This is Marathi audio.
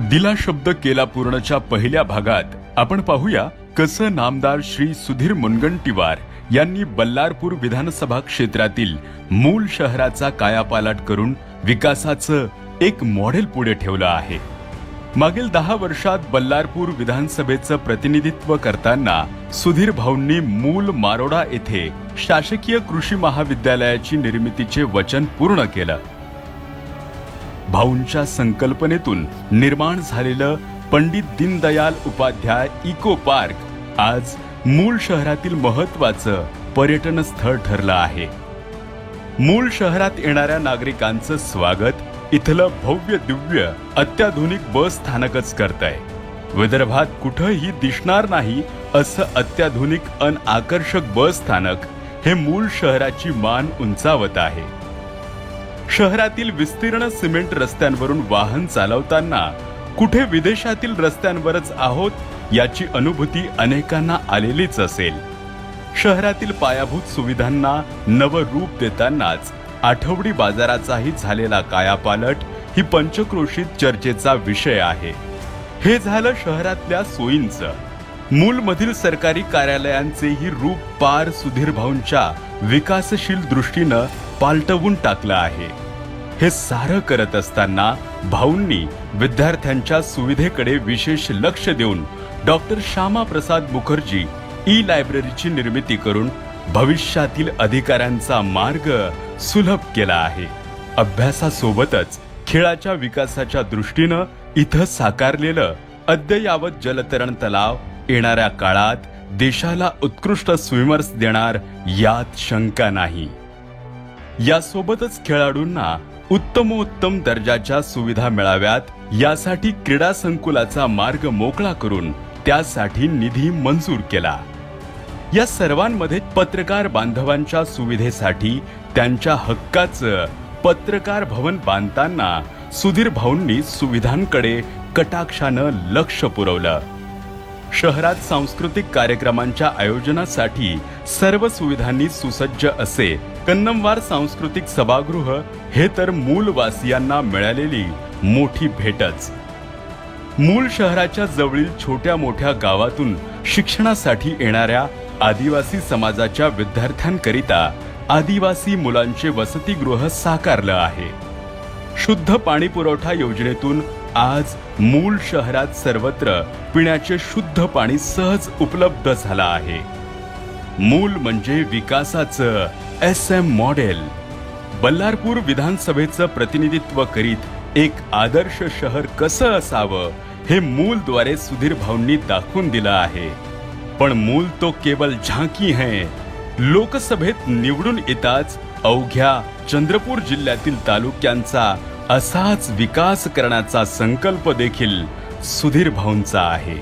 दिला शब्द केला पूर्णच्या पहिल्या भागात. आपण पाहूया कसं नामदार श्री सुधीर मुनगंटीवार यांनी बल्लारपूर विधानसभा क्षेत्रातील मूल शहराचा कायापालट करून विकासाचं एक मॉडेल पुढे ठेवलं आहे. मागील दहा वर्षात बल्लारपूर विधानसभेचं प्रतिनिधित्व करताना सुधीर भाऊंनी मूल मारोडा येथे शासकीय कृषी महाविद्यालयाची निर्मितीचे वचन पूर्ण केलं. भाऊंच्या संकल्पनेतून निर्माण झालेलं पंडित दीनदयाल उपाध्याय इको पार्क आज मूळ शहरातील महत्वाचं पर्यटन स्थळ ठरलं आहे. मूळ शहरात येणाऱ्या नागरिकांचं स्वागत इथलं भव्य दिव्य अत्याधुनिक बस स्थानकच करतंय. विदर्भात कुठंही दिसणार नाही असं अत्याधुनिक अन आकर्षक बस स्थानक हे मूळ शहराची मान उंचावत आहे. शहरातील विस्तीर्ण सिमेंट रस्त्यांवरून वाहन चालवताना कुठे विदेशातील रस्त्यांवरच आहोत याची अनुभूती अनेकांना आलेलीच असेल. शहरातील पायाभूत सुविधांना नवं रूप देतानाच आठवडी बाजाराचाही झालेला कायापालट ही पंचक्रोशीत चर्चेचा विषय आहे. हे झालं शहरातल्या सोयींचं. मूलमधील सरकारी कार्यालयांचेही रूप पार सुधीर भाऊंच्या विकासशील दृष्टीनं पालटवून टाकलं आहे. हे सारं करत असताना भाऊंनी विद्यार्थ्यांच्या सुविधेकडे विशेष लक्ष देऊन डॉक्टर श्यामाप्रसाद मुखर्जी ई लायब्ररीची निर्मिती करून भविष्यातील अधिकाऱ्यांचा मार्ग सुलभ केला आहे. अभ्यासासोबतच खेळाच्या विकासाच्या दृष्टीनं इथं साकारलेलं अद्ययावत जलतरण तलाव येणाऱ्या काळात देशाला उत्कृष्ट स्विमर्स देणार यात शंका नाही. यासोबतच खेळाडूंना उत्तमोत्तम दर्जाच्या सुविधा मिळाव्यात यासाठी क्रीडा संकुलाचा मार्ग मोकळा करून त्यासाठी निधी मंजूर केला. या सर्वांमध्ये पत्रकार बांधवांच्या सुविधेसाठी त्यांच्या हक्काचं पत्रकार भवन बांधताना सुधीर भाऊंनी सुविधांकडे कटाक्षानं लक्ष पुरवलं. शहरात सांस्कृतिक कार्यक्रमांच्या आयोजनासाठी सर्व सुविधांनी सुसज्ज असे कन्नमवार सांस्कृतिक सभागृह हे तर मूलवासियांना मिळालेली मोठी भेटच. मूळ शहराच्या जवळील छोट्या मोठ्या गावातून शिक्षणासाठी येणाऱ्या आदिवासी समाजाच्या विद्यार्थ्यांकरिता आदिवासी मुलांचे वसतिगृह साकारलं आहे. शुद्ध पाणी पुरवठा योजनेतून आज मूल शहरात सर्वत्र पिण्याचे शुद्ध पाणी सहज उपलब्ध झालं आहे. मूल म्हणजे विकासाचं एस एम मॉडेल बल्लारपूर विधानसभेचं प्रतिनिधित्व करीत एक आदर्श शहर कसं असावं हे मूलद्वारे सुधीर भाऊंनी दाखवून दिलं आहे. पण मूल तो केवळ झांकी है. लोकसभेत निवडून येताच अवघ्या चंद्रपूर जिल्ह्यातील तालुक्यांचा असाच विकास करण्याचा संकल्प देखील सुधीर भाऊंचा आहे.